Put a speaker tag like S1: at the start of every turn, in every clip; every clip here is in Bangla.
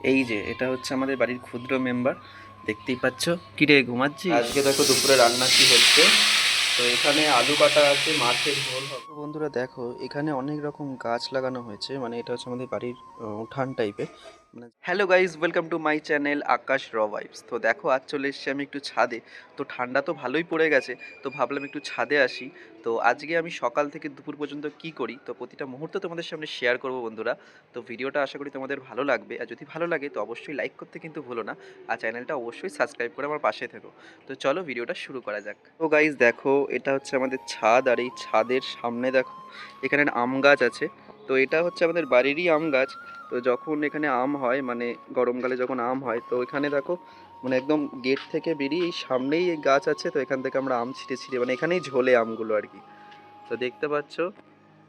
S1: এই যে এটা হচ্ছে আমাদের বাড়ির ক্ষুদ্র মেম্বার দেখতেই পাচ্ছ। কিরে ঘুমাচ্ছি আজকে দেখো দুপুরে রান্না কি হচ্ছে। তো এখানে আলু কাটা আছে মাছের ঝোল হবে। বন্ধুরা দেখো এখানে অনেক রকম গাছ লাগানো হয়েছে মানে এটা হচ্ছে আমাদের বাড়ির উঠান টাইপের hello guys welcome to my channel Akash র ভাইবস তো দেখো, আজ চলে এসেছি আমি একটু ছাদে। তো ঠান্ডা তো ভালোই পড়ে গেছে, তো ভাবলাম একটু ছাদে আসি। তো আজকে আমি সকাল থেকে দুপুর পর্যন্ত কি করি, তো প্রতিটা মুহূর্ত তোমাদের সামনে শেয়ার করব বন্ধুরা। তো ভিডিওটা আশা করি তোমাদের ভালো লাগবে। আর যদি ভালো লাগে, তো অবশ্যই লাইক করতে কিন্তু ভুলো না। আর চ্যানেলটা অবশ্যই সাবস্ক্রাইব করে আমার পাশে থেকো। তো চলো ভিডিওটা শুরু করা যাক। তো গাইজ দেখো, এটা হচ্ছে আমাদের ছাদ। আর এই ছাদের সামনে দেখো, এখানে আম গাছ আছে। তো এটা হচ্ছে আমাদের বাড়িরই আম গাছ। তো যখন এখানে আম হয় মানে গরমকালে যখন আম হয়, তো এখানে দেখো মানে একদম গেট থেকে বেরিয়ে এই সামনেই এই গাছ আছে, তো এখান থেকে আমরা আম ছিটে ছিটে মানে এখানেই ঝোলে আমগুলো আর কি। তো দেখতে পাচ্ছ?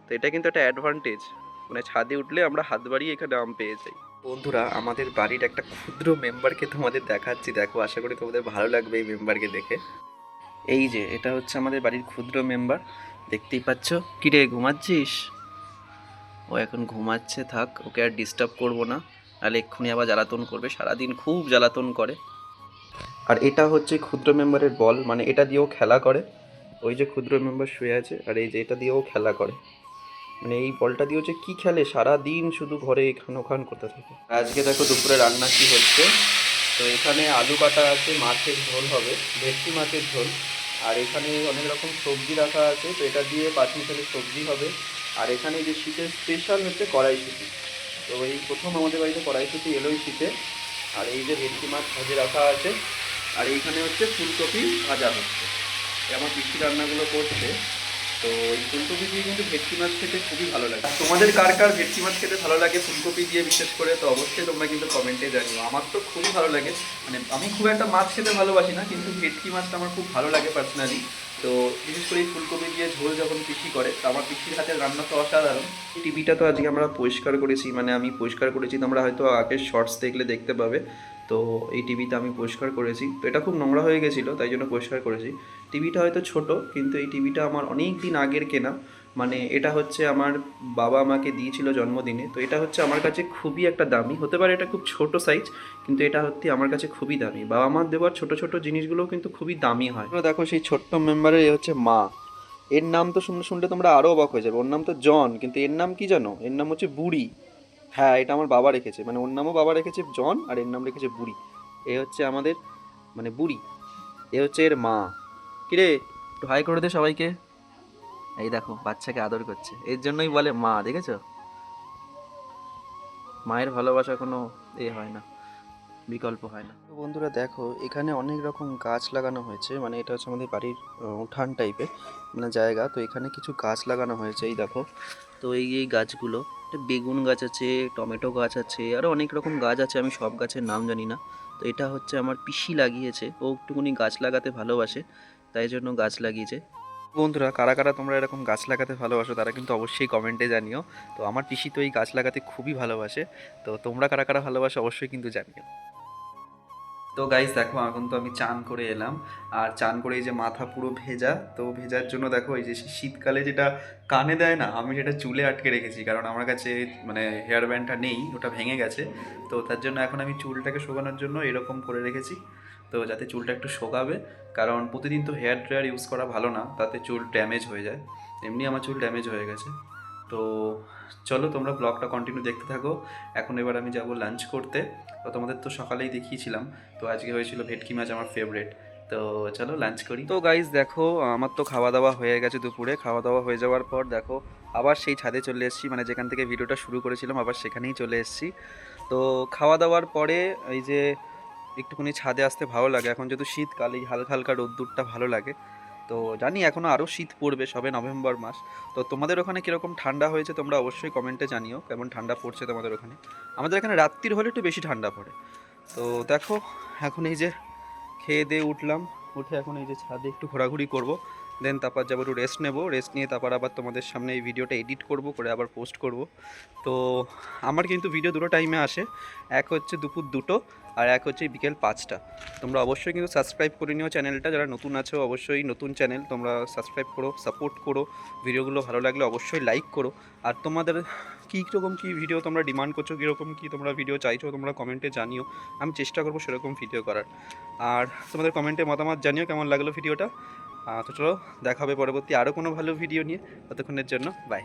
S1: তো এটা কিন্তু একটা অ্যাডভান্টেজ মানে ছাদে উঠলে আমরা হাত বাড়িয়ে এখানে আম পেয়ে যাই। বন্ধুরা, আমাদের বাড়ির একটা ক্ষুদ্র মেম্বারকে তোমাদের দেখাচ্ছি, দেখো, আশা করি তোমাদের ভালো লাগবে এই মেম্বারকে দেখে। এই যে, এটা হচ্ছে আমাদের বাড়ির ক্ষুদ্র মেম্বার দেখতেই পাচ্ছ? কিরে, ঘুমাচ্ছিস? ও এখন ঘুমাচ্ছে, থাক, ওকে আর ডিস্টার্ব করব না। নাহলে এক্ষুনি আবার জ্বালাতন করবে, সারাদিন খুব জ্বালাতন করে। আর এটা হচ্ছে ক্ষুদ্র মেম্বারের বল মানে এটা দিয়েও খেলা করে। ওই যে ক্ষুদ্র মেম্বার শুয়ে আছে, আর এই যে এটা দিয়েও খেলা করে। মানে এই বলটা দিয়ে হচ্ছে কী খেলে সারা দিন শুধু ঘরে এখান ওখান করতে থাকে। আজকে দেখো দুপুরে রান্না কি হচ্ছে। তো এখানে আলু কাটা আছে, মাছের ঝোল হবে ভেটকি মাছের ঝোল। আর এখানে অনেক রকম সবজি রাখা আছে, তো এটা দিয়ে পাঁচমিশালি সবজি হবে। আর এখানে যে শীতের স্পেশাল হচ্ছে কড়াইশুটি। তো এই প্রথম আমাদের বাড়িতে কড়াইশুটি এলোই শীতে। আর এই যে ভেটকি মাছ ভাজে রাখা আছে। আর এইখানে হচ্ছে ফুলকপি ভাজা হচ্ছে। আমার পিসি রান্নাগুলো করছে। তো এই ফুলকপি দিয়ে কিন্তু ভেটকি মাছ খেতে খুবই ভালো লাগে। তোমাদের কার কার ভেটকি মাছ খেতে ভালো লাগে ফুলকপি দিয়ে বিশেষ করে, তো অবশ্যই তোমরা কিন্তু কমেন্টে জানিও। আমার তো খুবই ভালো লাগে। মানে আমি খুব একটা মাছ খেতে ভালোবাসি না, কিন্তু ভেটকি মাছটা আমার খুব ভালো লাগে পার্সোনালি তো বিশেষ করে এই ফুলকপি দিয়ে ঝোল যখন পিসি করে, তো আমার পিসির হাতের রান্না তো অসাধারণ। টিভিটা তো আজকে আমরা পরিষ্কার করেছি মানে আমি পরিষ্কার করেছি, তোমরা হয়তো আগের শর্টস দেখলে দেখতে পাবে। তো এই টিভিতে আমি পরিষ্কার করেছি। তো এটা খুব নোংরা হয়ে গেছিল, তাই জন্য পরিষ্কার করেছি। টিভিটা হয়তো ছোট, কিন্তু এই টিভিটা আমার অনেক দিন আগের কেনা। মানে এটা হচ্ছে আমার বাবা আমাকে দিয়েছিল জন্মদিনে, তো এটা হচ্ছে আমার কাছে খুবই একটা দামি। হতে পারে এটা খুব ছোট সাইজ কিন্তু এটা হচ্ছে আমার কাছে খুবই দামি। বাবা মার দেওয়ার ছোট ছোট জিনিসগুলোও কিন্তু খুবই দামি হয়। দেখো সেই ছোট্ট মেম্বারের এ হচ্ছে মা। এর নাম তো শুনলে শুনলে তোমরা আরও অবাক হয়ে যাবে। ওর নাম তো জন, কিন্তু এর নাম কি জানো? এর নাম হচ্ছে বুড়ি। হ্যাঁ এটা আমার বাবা রেখেছে। মানে ওর নামও বাবা রেখেছে জন, আর এর নাম রেখেছে বুড়ি। এ হচ্ছে আমাদের মানে বুড়ি। এ হচ্ছে এর মা। কিরে, একটু হাই করে দে সবাইকে। এই দেখো, বাচ্চাকে আদর করছে। এর জন্যই বলে মা, দেখেছ? মায়ের ভালোবাসা কোনো এ হয় না, বিকল্প হয় না। তো বন্ধুরা দেখো, এখানে অনেক রকম গাছ লাগানো হয়েছে মানে এটা হচ্ছে আমাদের বাড়ির উঠান টাইপের মানে জায়গা। তো এখানে কিছু গাছ লাগানো হয়েছে, এই দেখো। তো এই এই গাছগুলো বেগুন গাছ আছে, টমেটো গাছ আছে আরও অনেক রকম গাছ আছে, আমি সব গাছের নাম জানি না। তো এটা হচ্ছে আমার পিসি লাগিয়েছে, ও একটুখানি গাছ লাগাতে ভালোবাসে, তাই জন্য গাছ লাগিয়েছে। বন্ধুরা, কারা কারা তোমরা এরকম গাছ লাগাতে ভালোবাসো তারা কিন্তু অবশ্যই কমেন্টে জানিও। তো আমার পিসি তো এই গাছ লাগাতে খুবই ভালোবাসে। তো তোমরা কারা কারা ভালোবাসো অবশ্যই কিন্তু জানিও। তো গাইজ দেখো, এখন তো আমি চান করে এলাম। আর চান করে এই যে মাথা পুরো ভেজা, তো ভেজার জন্য দেখো, এই যে শীতকালে যেটা কানে দেয় না, আমি সেটা চুলে আটকে রেখেছি। কারণ আমার কাছে মানে হেয়ার ব্যান্ডটা নেই, ওটা ভেঙে গেছে। তো তার জন্য এখন আমি চুলটাকে শোকানোর জন্য এরকম করে রেখেছি। তো যাতে চুলটা একটু শোকাবে। কারণ প্রতিদিন তো হেয়ার ড্রায়ার ইউজ করা ভালো না, তাতে চুল ড্যামেজ হয়ে যায়। এমনি আমার চুল ড্যামেজ হয়ে গেছে। তো চলো তোমরা ব্লগটা কন্টিনিউ দেখতে থাকো। এখন এবার আমি যাব লাঞ্চ করতে। তো তোমাদের তো সকালেই দেখিয়েছিলাম। তো আজকে হয়েছিল ভেটকি মাছ আমার ফেভারেট তো চলো লাঞ্চ করি। তো গাইজ দেখো, আমার তো খাওয়া দাওয়া হয়ে গেছে দুপুরে। খাওয়া দাওয়া হয়ে যাওয়ার পর দেখো, আবার সেই ছাদে চলে এসেছি। মানে যেখান থেকে ভিডিওটা শুরু করেছিলাম, আবার সেখানেই চলে এসেছি। তো খাওয়া দাওয়ার পরে এই যে একটুখানি ছাদে আসতে ভালো লাগে। এখন যেহেতু শীতকাল, এই হালকা হালকা রোদ্দুরটা ভালো লাগে। তো জানি এখনও আরও শীত পড়বে, সবে নভেম্বর মাস। তো তোমাদের ওখানে কীরকম ঠান্ডা হয়েছে তোমরা অবশ্যই কমেন্টে জানিও, কেমন ঠান্ডা পড়ছে তোমাদের ওখানে। আমাদের এখানে রাত্রির হলে একটু বেশি ঠান্ডা পড়ে। তো দেখো, এখন এই যে খেয়ে দিয়ে উঠলাম, উঠে এখন এই যে ছাদে একটু ঘোরাঘুরি করব। দেন তারপর যাব একটু রেস্ট নেব। রেস্ট নিয়ে তারপর আবার তোমাদের সামনে এই ভিডিওটা এডিট করব, করে আবার পোস্ট করব। তো আমার কিন্তু ভিডিও দুটো টাইমে আসে। এক হচ্ছে দুপুর দুটো আর এক হচ্ছে বিকেল পাঁচটা। তোমরা অবশ্যই কিন্তু সাবস্ক্রাইব করে নিও চ্যানেলটা যারা নতুন আছো, অবশ্যই নতুন চ্যানেল তোমরা সাবস্ক্রাইব করো সাপোর্ট করো। ভিডিওগুলো ভালো লাগলে অবশ্যই লাইক করো। আর তোমাদের কী রকম কী ভিডিও তোমরা ডিমান্ড করছ কীরকম কী তোমরা ভিডিও চাইছো, তোমরা কমেন্টে জানিও। আমি চেষ্টা করব সেরকম ভিডিও করার। আর তোমাদের কমেন্টে মতামত জানিও কেমন লাগল ভিডিওটা তো চলো দেখা হবে পরবর্তী আরও কোনো ভালো ভিডিও নিয়ে। ততক্ষণের জন্য বাই